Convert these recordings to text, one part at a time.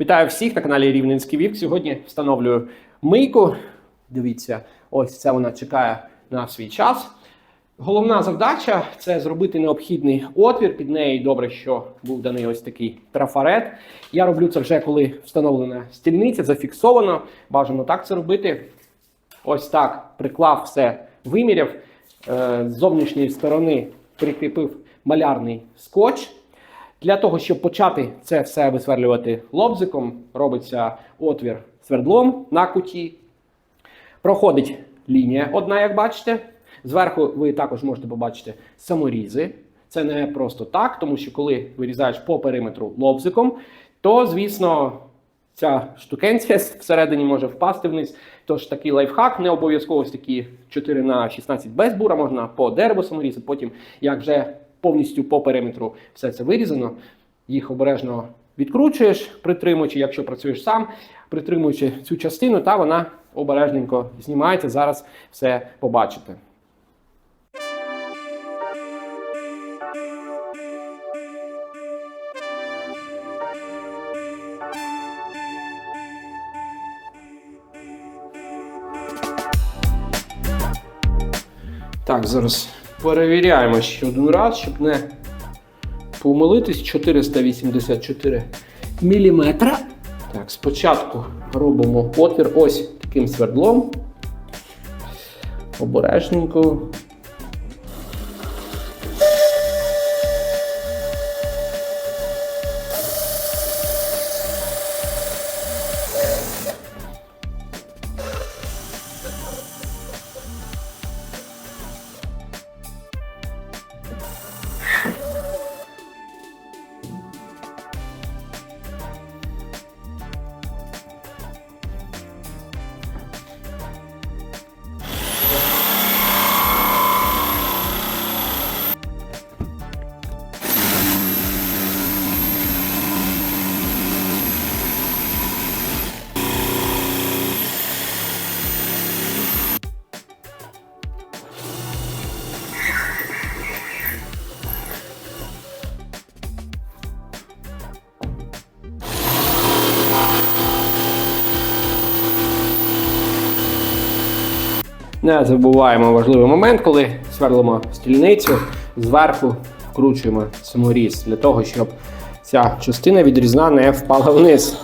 Вітаю всіх на каналі Рівненський Вік. Сьогодні встановлюю мийку. Дивіться, ось це вона чекає на свій час. Головна завдача це зробити необхідний отвір. Під неї добре, що був даний ось такий трафарет. Я роблю це вже коли встановлена стільниця, зафіксовано. Бажано так це робити. Ось так приклав все, виміряв. Е, З зовнішньої сторони прикріпив малярний скотч. Для того, щоб почати це все висверлювати лобзиком, робиться отвір свердлом на куті. Проходить лінія одна, як бачите. Зверху ви також можете побачити саморізи. Це не просто так, тому що коли вирізаєш по периметру лобзиком, то, звісно, ця штукенція всередині може впасти вниз. Тож такий лайфхак, не обов'язково такі 4 на 16 без бура, можна по дереву саморізати. Потім, як вже повністю по периметру все це вирізано, їх обережно відкручуєш, притримуючи, якщо працюєш сам, притримуючи цю частину, та вона обережненько знімається. Зараз все побачите. Так, зараз перевіряємо ще один раз, щоб не помилитись. 484 мм. Так, спочатку робимо отвір ось таким свердлом. Обережненько. Не забуваємо важливий момент, коли сверлимо стільницю, зверху вкручуємо саморіз для того, щоб ця частина відрізна не впала вниз.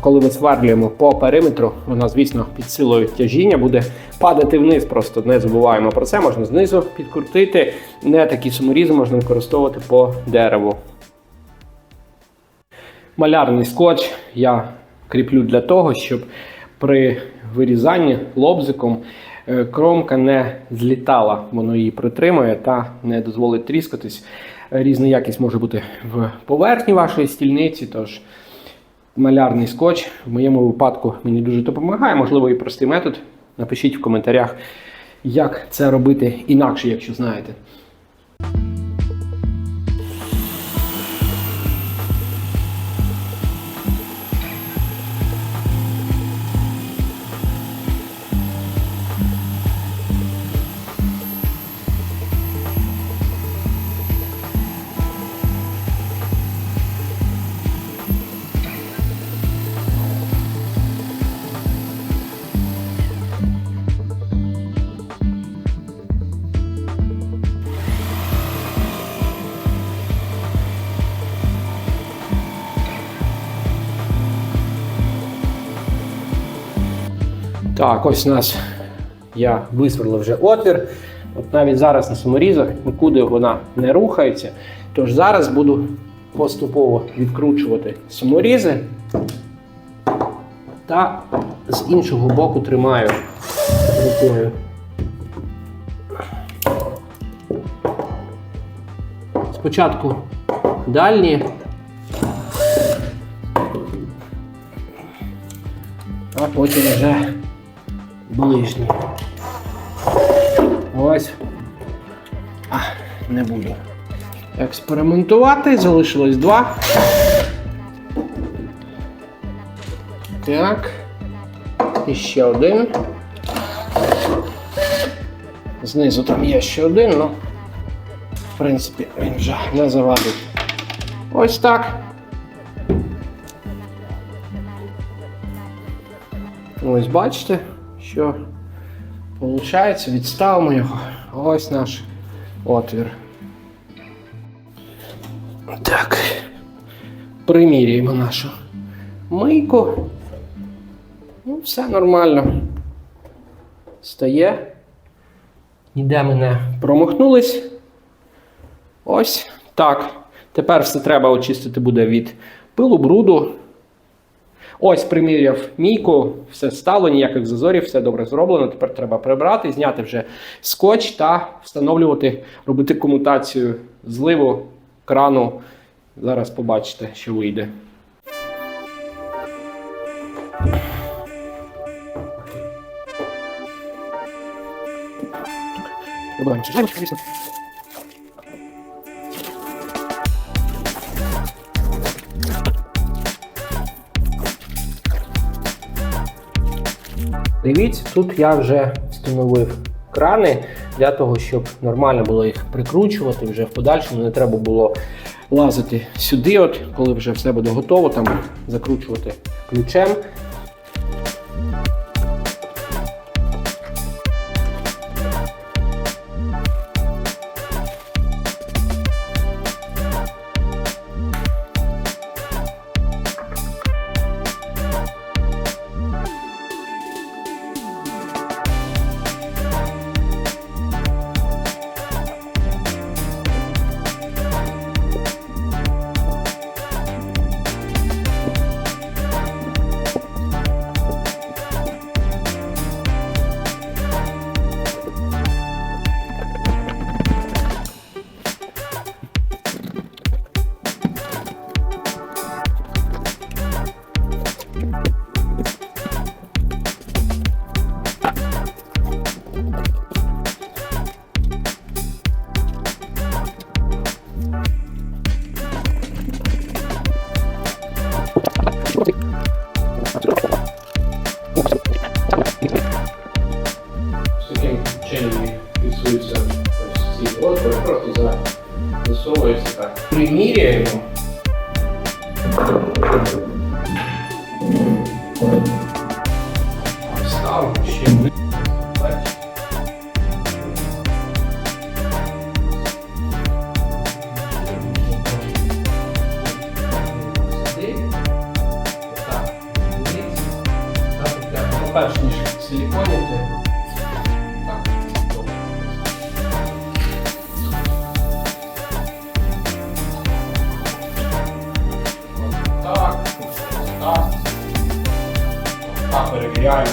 Коли ми сверлюємо по периметру, вона, звісно, під силою тяжіння буде падати вниз. Просто не забуваємо про це. Можна знизу підкрутити. Не такі саморізи можна використовувати по дереву. Малярний скотч я кріплю для того, щоб при вирізанні лобзиком е, кромка не злітала, воно її притримує та не дозволить тріскатись. Різна якість може бути в поверхні вашої стільниці, тож малярний скотч в моєму випадку мені дуже допомагає. Можливо, і простий метод. Напишіть в коментарях, як це робити інакше, якщо знаєте. Так, ось у нас я висверлив вже отвір. От навіть зараз на саморізах нікуди вона не рухається. Тож зараз буду поступово відкручувати саморізи та з іншого боку тримаю рукою. Спочатку дальні, а потім вже ближній. Ось. А, не буду експериментувати. Залишилось два. Так. І ще один. Знизу там є ще один, але в принципі він вже не завадить. Ось так. Ось бачите що виходить, відставимо його. Ось наш отвір. Так. Примірюємо нашу мийку. Ну, все нормально. Стає. Ніде ми не промахнулись. Ось так. Тепер все треба очистити буде від пилу, бруду. Ось приміряв мійку, все стало, ніяких зазорів, все добре зроблено. Тепер треба прибрати, зняти вже скотч та встановлювати, робити комутацію зливу крану. Зараз побачите, що вийде. Дивіться, тут я вже встановив крани для того, щоб нормально було їх прикручувати. Вже в подальшому не треба було лазити сюди, от, коли вже все буде готово, там закручувати ключем. засовується так. Приміряємо. Ставимо Нічого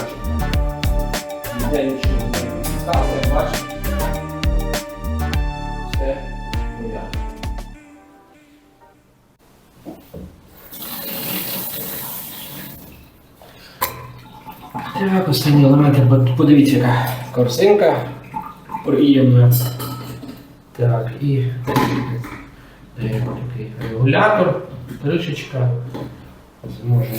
не відтікало, як бачите. Все порядок. Так, останні елементи. Подивіться, яка корзинка приємна. Так, і такий регулятор, кришечка. Зможемо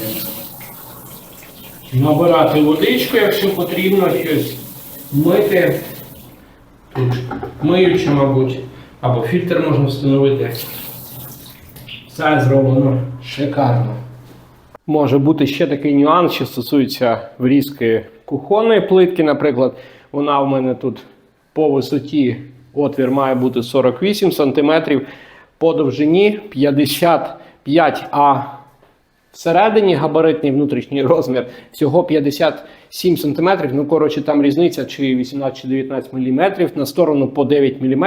набирати водичку, якщо потрібно щось мити. Тут миюче, мабуть, або фільтр можна встановити. Все зроблено шикарно. Може бути ще такий нюанс, що стосується врізки кухонної плитки, наприклад. Вона в мене тут по висоті отвір має бути 48 см, по довжині 55 а всередині габаритний внутрішній розмір всього 57 см. Ну, коротше, там різниця чи 18 чи 19 мм на сторону по 9 мм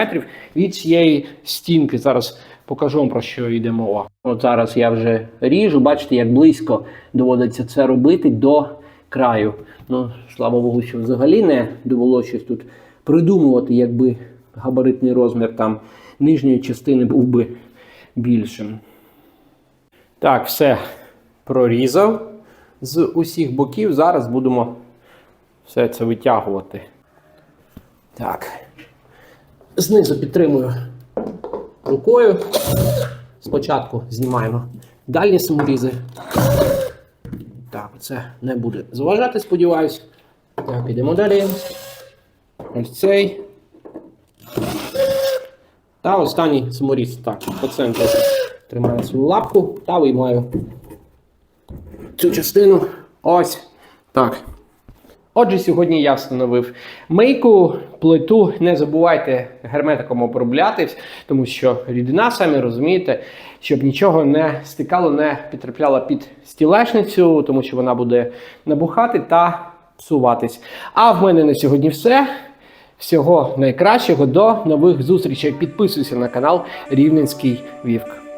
від цієї стінки. Зараз покажу вам про що йде мова. От зараз я вже ріжу, бачите, як близько доводиться це робити до краю. Ну, слава Богу, що взагалі не довелося щось тут придумувати, якби габаритний розмір там нижньої частини був би більшим. Так, все прорізав з усіх боків. Зараз будемо все це витягувати. Так. Знизу підтримую рукою. Спочатку знімаємо дальні саморізи. Так, це не буде заважати, сподіваюсь. Так, ідемо далі. Ось цей. Та останній саморіз. Так, по центру тримаю свою лапку та виймаю цю частину. Ось. Так. Отже, сьогодні я встановив мийку, плиту. Не забувайте герметиком оброблятись, тому що рідина, самі розумієте, щоб нічого не стикало, не підтрапляло під стілешницю, тому що вона буде набухати та псуватись. А в мене на сьогодні все. Всього найкращого до нових зустрічей. Підписуйся на канал Рівненський Вівк.